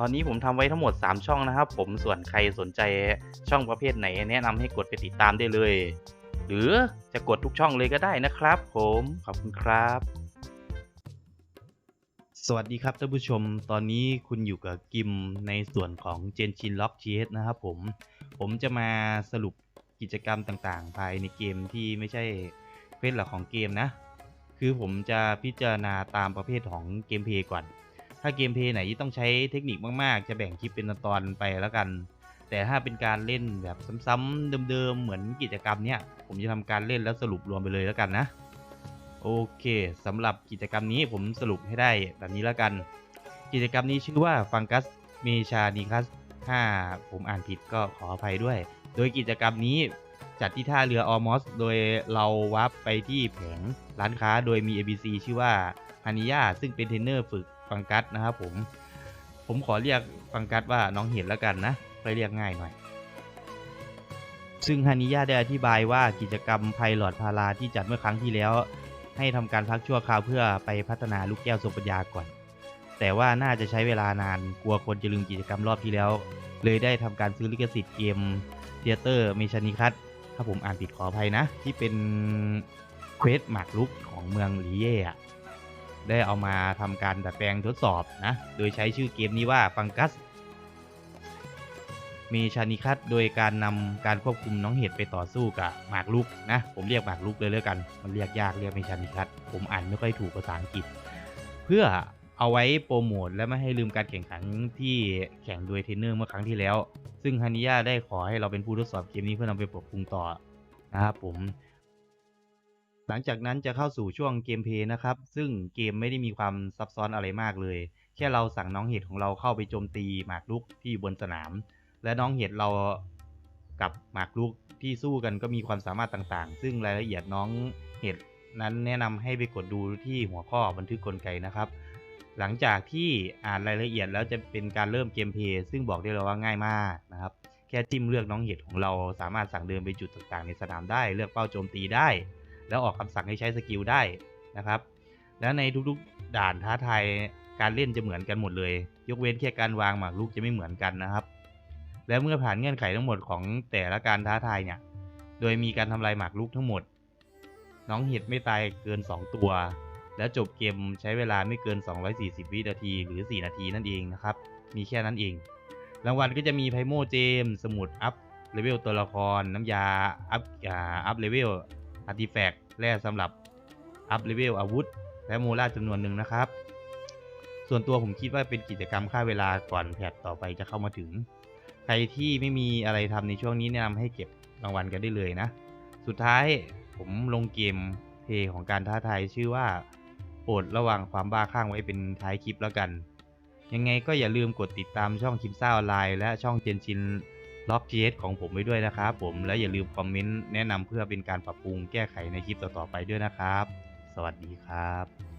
ตอนนี้ผมทำไว้ทั้งหมด 3 ช่องนะครับ ผมส่วนใครสนใจช่องประเภทไหน แนะนำให้กดไปติดตามได้เลย หรือจะกดทุกช่องเลยก็ได้นะครับ ผมขอบคุณครับ สวัสดีครับท่านผู้ชม ตอนนี้คุณอยู่กับกิมในส่วนของ Genshin Lock GS นะครับผมผมจะมาสรุปกิจกรรมต่างๆ ภายในเกมที่ไม่ใช่เฟสหลักของเกมนะ คือผมจะพิจารณาตามประเภทของเกมเพลย์ก่อน ถ้าเกมเพย์ไหนที่ต้องใช้เทคนิคมากๆ จะแบ่งคลิปเป็นตอนไปแล้วกัน แต่ถ้าเป็นการเล่นแบบซ้ำๆเดิมๆเหมือนกิจกรรมเนี้ยผมจะทำการเล่นแล้วสรุปรวมไปเลยแล้วกันนะ โอเคสำหรับกิจกรรมนี้ผมสรุปให้ได้แบบนี้แล้วกัน กิจกรรมนี้ชื่อว่าฟังกัสเมชานิคัสถ้าผมอ่านผิดก็ขออภัยด้วย โดยกิจกรรมนี้จัดที่ท่าเรือออมอส โดยเราวับไปที่แผงร้านค้าโดยมี ABC ชื่อว่าฮานิยาซึ่งเป็นเทรนเนอร์ฝึก ฟังกัสนะครับผม ผมขอเรียกฟังกัสว่าน้องเห็นแล้วกันนะเพื่อเรียกง่ายหน่อย ซึ่งฮานิยาได้อธิบายว่ากิจกรรมไพลอตพาราที่จัดเมื่อครั้งที่แล้ว ให้ทำการพักชั่วคราวเพื่อไปพัฒนาลูกแก้วทรงปัญญาก่อน แต่ว่าน่าจะใช้เวลานานกลัวคนจะลืมกิจกรรมรอบที่แล้ว เลยได้ทำการซื้อลิขสิทธิ์เกมเทเตอร์เมชานิคัสถ้าผมอ่านผิดขออภัยนะ ที่เป็นเควสหมากรุกของเมืองลีเย่อะ ได้เอามาทำการดัดแปลงทดสอบนะ โดยใช้ชื่อเกมนี้ว่าฟังกัส มีชานิคัตโดยการนำการควบคุมน้องเห็ดไปต่อสู้กับหมากรุกนะ ผมเรียกหมากรุกเลยแล้วกัน มันเรียกยากเรียกไม่ชานิคัตผมอ่านไม่ค่อยถูกภาษาอังกฤษ เพื่อเอาไว้โปรโมทและไม่ให้ลืมการแข่งขันที่แข่งโดยเทรนเนอร์เมื่อครั้งที่แล้ว ซึ่งฮานิยาได้ขอให้เราเป็นผู้ทดสอบเกมนี้เพื่อนำไปปรับปรุงต่อนะครับผม หลังจากนั้นจะเข้าสู่ช่วงเกมเพลย์นะครับ ซึ่งเกมไม่ได้มีความซับซ้อนอะไรมากเลย แค่เราสั่งน้องเห็ดของเราเข้าไปโจมตีหมากรุกที่บนสนาม และน้องเห็ดเรากับหมากรุกที่สู้กันก็มีความสามารถต่างๆ ซึ่งรายละเอียดน้องเห็ดนั้นแนะนำให้ไปกดดูที่หัวข้อบันทึกกลไกนะครับ หลังจากที่อ่านรายละเอียดแล้วจะเป็นการเริ่มเกมเพลย์ซึ่งบอกได้เลยว่าง่ายมากนะครับ แค่จิ้มเลือกน้องเห็ดของเราสามารถสั่งเดินไปจุดต่างๆ ในสนามได้ เลือกเป้าโจมตีได้ แล้วออกคำสั่งให้ใช้สกิลได้นะครับแล้วในทุกๆด่านท้าทายการเล่นจะเหมือนกันหมดเลย ยกเว้นแค่การวางหมากรุกจะไม่เหมือนกันนะครับ และเมื่อผ่านเงื่อนไขทั้งหมดของแต่ละการท้าทายเนี่ย โดยมีการทำลายหมากรุกทั้งหมด น้องเห็ดไม่ตายเกิน 2 ตัว และจบเกมใช้เวลาไม่เกิน 240 วินาทีหรือ 4 นาทีนั่นเองนะครับ มีแค่นั้นเอง รางวัลก็จะมีไพโมเจม สมุดอัพเลเวลตัวละคร น้ำยาอัพอัพเลเวล อาร์ติแฟกต์แร่สำหรับอัพเลเวลอาวุธ และโมล่าจำนวนหนึ่งนะครับ ส่วนตัวผมคิดว่าเป็นกิจกรรมค่าเวลาก่อนแพทต่อไปจะเข้ามาถึง ใครที่ไม่มีอะไรทำในช่วงนี้แนะนำให้เก็บรางวัลกันได้เลยนะ สุดท้ายผมลงเกมเพลย์ของการท้าทายชื่อว่าโปรดระวังความบ้าข้างไว้เป็นท้ายคลิปแล้วกัน ยังไงก็อย่าลืมกดติดตามช่องคิมซ่าออนไลน์และช่องเจนชิน ล็อก GS ของผมไว้ด้วยนะครับผมและอย่าลืมคอมเมนต์แนะนำเพื่อเป็นการปรับปรุงแก้ไขในคลิปต่อๆไปด้วยนะครับ สวัสดีครับ